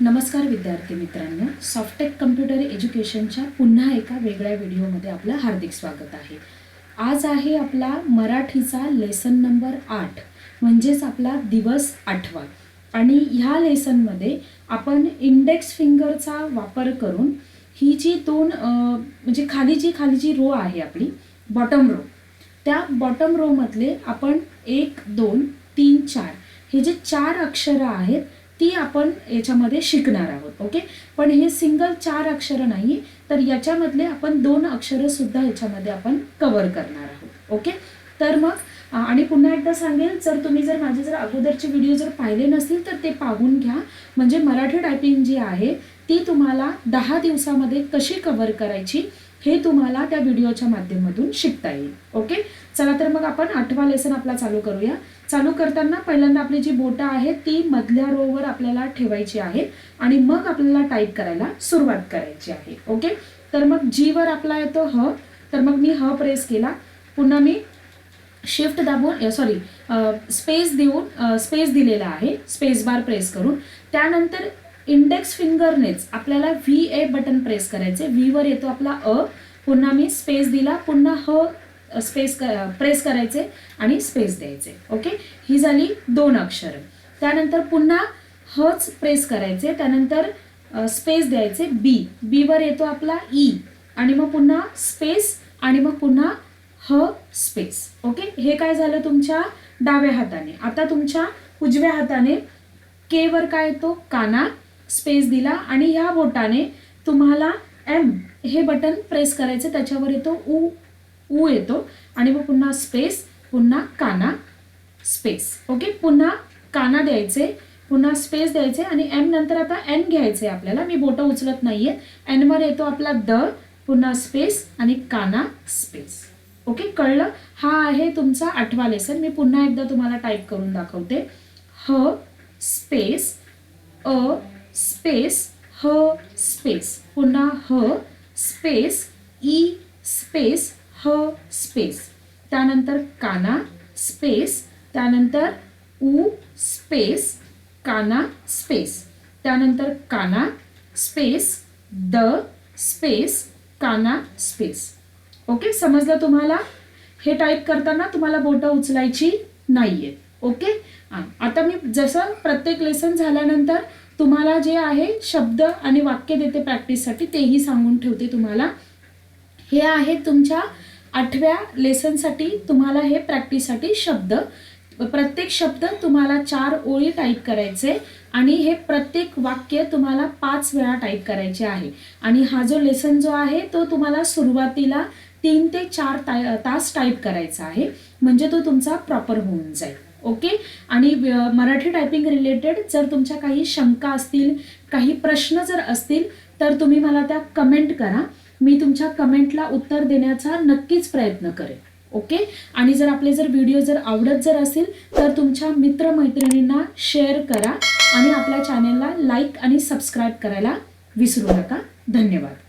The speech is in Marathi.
नमस्कार विद्यार्थी मित्रांनो सॉफ्टेक कम्प्युटर एज्युकेशनच्या पुन्हा एका वेगळ्या व्हिडिओमध्ये आपलं हार्दिक स्वागत आहे. आज आहे आपला मराठीचा लेसन नंबर आठ म्हणजेच आपला दिवस आठवा. आणि ह्या लेसनमध्ये आपण इंडेक्स फिंगरचा वापर करून ही जी दोन म्हणजे खाली जी खाली जी रो आहे आपली बॉटम रो त्या बॉटम रोमधले आपण एक दोन तीन चार हे जे चार अक्षरं आहेत ती आपण याच्यामध्ये शिकणार आहोत ओके? पण हे सिंगल चार अक्षरं नाही तर याच्यामधले आपण दोन अक्षरं सुद्धा याच्यामध्ये आपण कव्हर करणार आहोत ओके? तर मग आणि पुन्हा एकदा सांगेल जर तुम्ही जर माझे जर अगोदरचे व्हिडिओ जर पाहिले नसतील तर ते पाहून घ्या. म्हणजे मराठी टायपिंग जी आहे ती तुम्हाला दहा दिवसामध्ये कशी कव्हर करायची? हे तुम्हाला त्या व्हिडिओच्या माध्यमातून शिकता येईल. ओके चला तर मग आपण आठवा लेसन आपला चालू करूया. चालू करताना पहिल्यांदा आपली जी बोटं आहेत ती मधल्या रोवर आपल्याला ठेवायची आहे आणि मग आपल्याला टाईप करायला सुरुवात करायची आहे. ओके तर मग जी वर आपला येतो ह. तर मग मी ह प्रेस केला. पुन्हा मी शिफ्ट दाबून सॉरी स्पेस देऊन स्पेस दिलेला आहे. स्पेस बार प्रेस करून. त्यानंतर इंडेक्स फिंगरनेच आपल्याला व्ही ए बटन प्रेस करायचे. व्ही वर येतो आपला अ पुन्हा मी स्पेस दिला पुन्हा ह स्पेस प्रेस करायचे आणि स्पेस द्यायचे. ओके ही झाली दोन अक्षरं. त्यानंतर पुन्हा हच प्रेस करायचे. त्यानंतर स्पेस द्यायचे बी बी वर येतो आपला ई आणि मग पुन्हा स्पेस आणि मग पुन्हा ह स्पेस ओके हे काय झालं तुमच्या डाव्या हाताने? आता तुमच्या उजव्या हाताने के वर काय येतो? काना. स्पेस दिला आणि ह्या बोटाने तुम्हाला एम हे बटन प्रेस करायचं. त्याच्यावर येतो ऊ ऊ येतो. आणि मग पुन्हा स्पेस पुन्हा काना स्पेस ओके पुन्हा काना द्यायचे पुन्हा स्पेस द्यायचे आणि एम नंतर आता एन घ्यायचे आपल्याला. मी बोटं उचलत नाहीये. एन येतो आपला द पुन्हा स्पेस आणि काना स्पेस ओके कळलं? हा आहे तुमचा आठवा लेसन मी पुन्हा एकदा तुम्हाला टाईप करून दाखवते. ह स्पेस अ स्पेस ह स्पेस. पुन्हा ह स्पेस ई स्पेस ह स्पेस. त्यानंतर काना स्पेस. त्यानंतर उ स्पेस काना स्पेस. त्यानंतर काना स्पेस द स्पेस काना स्पेस. ओके समजलं तुम्हाला? हे टाईप करताना तुम्हाला बोटं उचलायची नाहीये. ओके? आता मी जसं प्रत्येक लेसन झाल्यानंतर तुम्हाला जे आहे शब्द आणि वाक्य देते प्रॅक्टिससाठी तेही सांगून ठेवते तुम्हाला. हे आहे तुमच्या आठव्या लेसनसाठी तुम्हाला हे प्रॅक्टिससाठी शब्द. प्रत्येक शब्द तुम्हाला चार ओळी टाईप करायचे आणि हे प्रत्येक वाक्य तुम्हाला पाच वेळा टाईप करायचे आहे. आणि हा जो लेसन जो आहे तो तुम्हाला सुरुवातीला तीन ते चार ता तास टाईप करायचा आहे. म्हणजे तो तुमचा प्रॉपर होऊन जाईल. ओके? आणि मराठी टायपिंग रिलेटेड जर तुमच्या काही शंका असतील काही प्रश्न जर असतील तर तुम्ही मला त्या कमेंट करा. मी तुमच्या कमेंटला उत्तर देण्याचा नक्कीच प्रयत्न करेन. ओके? आणि जर आपले जर व्हिडिओ जर आवडत जर असेल तर तुमच्या मित्रमैत्रिणींना शेअर करा आणि आपल्या चॅनेलला लाईक आणि सबस्क्राईब करायला विसरू नका. धन्यवाद.